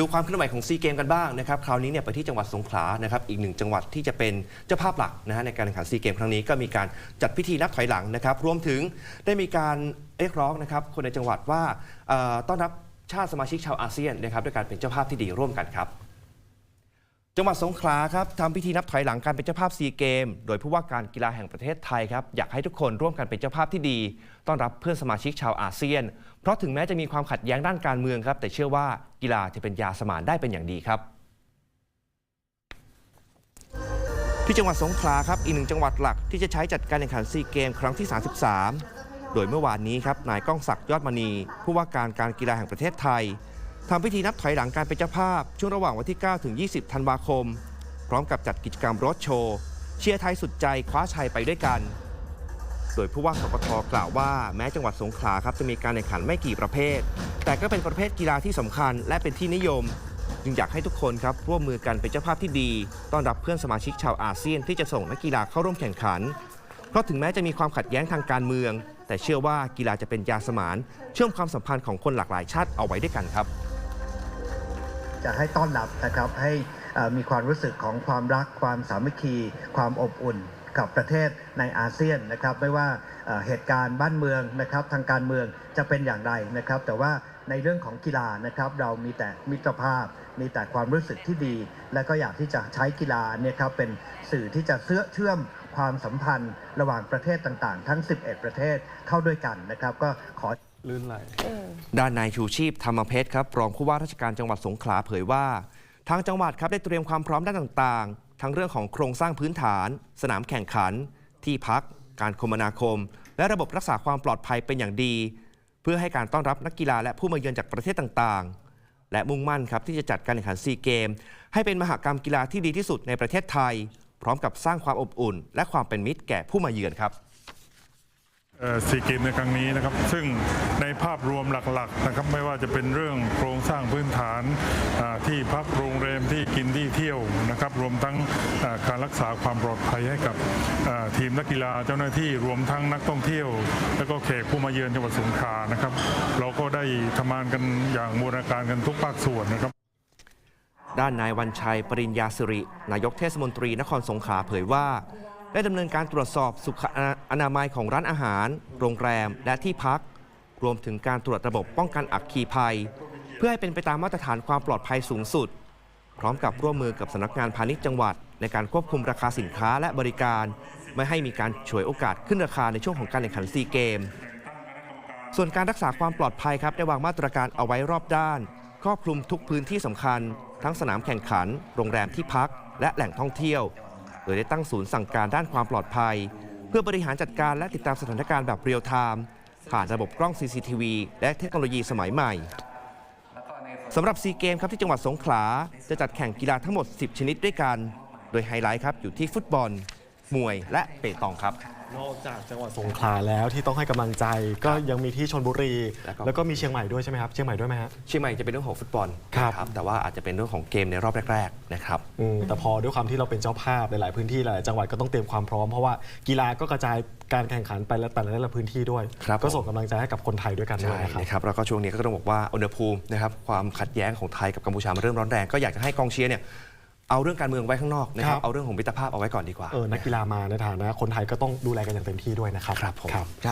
ดูความเคลื่อนไหวของซีเกมกันบ้างนะครับคราวนี้เนี่ยไปที่จังหวัดสงขลานะครับอีกหนึ่งจังหวัดที่จะเป็นเจ้าภาพหลักนะฮะในการแข่งขันซีเกมครั้งนี้ก็มีการจัดพิธีนับถอยหลังนะครับ รวมถึงได้มีการเรียกร้องนะครับคนในจังหวัดว่าต้อนรับชาติสมาชิกชาวอาเซียนนะครับด้วยการเป็นเจ้าภาพที่ดีร่วมกันครับ จังหวัดสงขลาครับทำพิธีนับถอยหลังการเป็นเจ้าภาพซีเกม โดยผู้ว่าการกีฬาแห่งประเทศไทยครับอยากให้ทุกคนร่วมกันเป็นเจ้าภาพที่ดี ต้อนรับเพื่อนสมาชิกชาวอาเซียน เพราะถึงแม้จะมีความขัดแย้งด้านการเมืองครับ แต่เชื่อว่ากีฬาจะเป็นยาสมานได้เป็นอย่างดีครับ ที่จังหวัดสงขลาครับอีกหนึ่งจังหวัดหลักที่จะใช้จัดการแข่งขันซีเกม ครั้งที่ 33 โดยเมื่อวานนี้ครับนายก้องศักดิ์ยอดมณีผู้ว่าการการกีฬาแห่งประเทศไทย ทำพิธีนับถอยหลังการเป็นเจ้าภาพ ช่วงระหว่างวันที่ 9 ถึง 20 ธันวาคม พร้อมกับจัดกิจกรรมรถโชว์ เชียร์ไทยสุดใจคว้าชัยไปด้วยกัน โดยผู้ว่าสกทกล่าวว่าแม้จังหวัดสงขลาครับจะมีการแข่งขันไม่กี่ประเภท แต่ก็เป็นประเภทกีฬาที่สำคัญและเป็นที่นิยม จึงอยากให้ทุกคนครับร่วมมือกันเป็นเจ้าภาพที่ดี ต้อนรับเพื่อนสมาชิกชาวอาเซียนที่จะส่งนักกีฬาเข้าร่วมแข่งขัน เพราะถึงแม้จะมีความขัดแย้งทางการเมือง แต่เชื่อว่ากีฬาจะเป็นยาสมาน เชื่อมความสัมพันธ์ของคนหลากหลายชาติเอาไว้ด้วยกันครับ จะให้ต้อนรับนะครับให้มีความรู้สึกของความรักความสามัคคี ความอบอุ่นกับประเทศในอาเซียนนะครับไม่ว่าเหตุการณ์บ้านเมืองนะครับทางการเมืองจะเป็นอย่างไรนะครับ แต่ว่าในเรื่องของกีฬานะครับเรามีแต่มิตรภาพ มีแต่ความรู้สึกที่ดี และก็อยากที่จะใช้กีฬาเนี่ยครับเป็นสื่อที่จะเชื่อเชื่อมความสัมพันธ์ ระหว่างประเทศต่างๆ ทั้ง 11 ประเทศเข้าด้วยกันนะครับ ก็ขอ ลื่นไหล ด้านนายชูชีพธรรมเพชรครับรองผู้ว่าราชการจังหวัดสงขลาเผยว่า ทางจังหวัดครับได้เตรียมความพร้อมด้านต่างๆ ทั้งเรื่องของโครงสร้างพื้นฐาน สนามแข่งขัน ที่พัก การคมนาคม และระบบรักษาความปลอดภัยเป็นอย่างดี เพื่อให้การต้อนรับนักกีฬาและผู้มาเยือนจากประเทศต่างๆ และมุ่งมั่นครับที่จะจัดการแข่งขันซีเกม ให้เป็นมหกรรมกีฬาที่ดีที่สุดในประเทศไทย พร้อมกับสร้างความอบอุ่น และความเป็นมิตรแก่ผู้มาเยือนครับ ซีเกมในครั้งนี้นะครับ ซึ่งในภาพรวมหลักๆนะครับ ไม่ว่าจะเป็นเรื่องโครงสร้างพื้นฐานที่พักโรงแรมที่กินที่เที่ยวนะครับ รวมทั้งการรักษาความปลอดภัยให้กับทีมนักกีฬาเจ้าหน้าที่รวมทั้งนักท่องเที่ยว แล้วก็แขกผู้มาเยือนจังหวัดสงขลานะครับ เราก็ได้ทำงานกันอย่างบูรณาการกันทุกภาคส่วนนะครับ ด้านนายวันชัยปริญญาสิรินายกเทศมนตรีนครสงขลาเผยว่า ได้ดำเนินการตรวจสอบสุขอนามัยของร้านอาหาร โรงแรม และที่พัก รวมถึงการตรวจระบบป้องกันอัคคีภัย เพื่อให้เป็นไปตามมาตรฐานความปลอดภัยสูงสุด พร้อมกับร่วมมือกับสำนักงานพาณิชย์จังหวัด ในการควบคุมราคาสินค้าและบริการ ไม่ให้มีการฉวยโอกาสขึ้นราคาในช่วงของการแข่งขันซีเกม ส่วนการรักษาความปลอดภัยครับได้วางมาตรการเอาไว้รอบด้านครอบคลุมทุกพื้นที่สำคัญ ทั้งสนามแข่งขัน โรงแรมที่พัก และแหล่งท่องเที่ยว โดยได้ตั้งศูนย์สั่งการด้านความปลอดภัย เพื่อบริหารจัดการและติดตามสถานการณ์แบบเรียลไทม์ผ่านระบบกล้อง CCTV และเทคโนโลยีสมัยใหม่สำหรับซีเกมครับที่จังหวัดสงขลา จะจัดแข่งกีฬาทั้งหมด 10 ชนิดด้วยกัน โดยไฮไลท์ครับอยู่ที่ฟุตบอล มวย และเปตองครับ นอกจากจังหวัดสงขลาแล้วที่ต้องให้กำลังใจ ก็ยังมีที่ชนบุรี แล้วก็ แล้วก็มีเชียงใหม่ด้วยใช่ไหมครับ เชียงใหม่ด้วยไหมฮะ เชียงใหม่จะเป็นเรื่องของฟุตบอลครับนะแต่ว่าอาจจะเป็นเรื่องของเกมในรอบแรกๆนะครับ อืมแต่พอด้วยความที่เราเป็นเจ้าภาพหลาย ๆ พื้นที่หลายๆจังหวัดก็ต้องเตรียมความพร้อมเพราะว่ากีฬาก็กระจายการแข่งขันไปแล้วแต่ละพื้นที่ด้วย ครับ ก็ส่งกำลังใจให้กับคนไทยด้วยกันด้วใช่ยนะครับ นะครับแล้วก็ช่วงนี้ก็ต้องบอกว่าอุณหภูมินะครับความขัดแย้งของไทยกับกัมพูชามันเริ่มร้อนแรงก็อยากจะให้กองเชียร์เนี่ย เอาเรื่องการเมืองไว้ข้างนอกนะครัครับบเอาเรื่องของมิตรภาพเอาไว้ก่อนดีกว่าเออนักกีฬามาในฐานะคนไทยก็ต้องดูแลกันอย่างเต็มที่ด้วยนะครับ ครับผม ครับครับ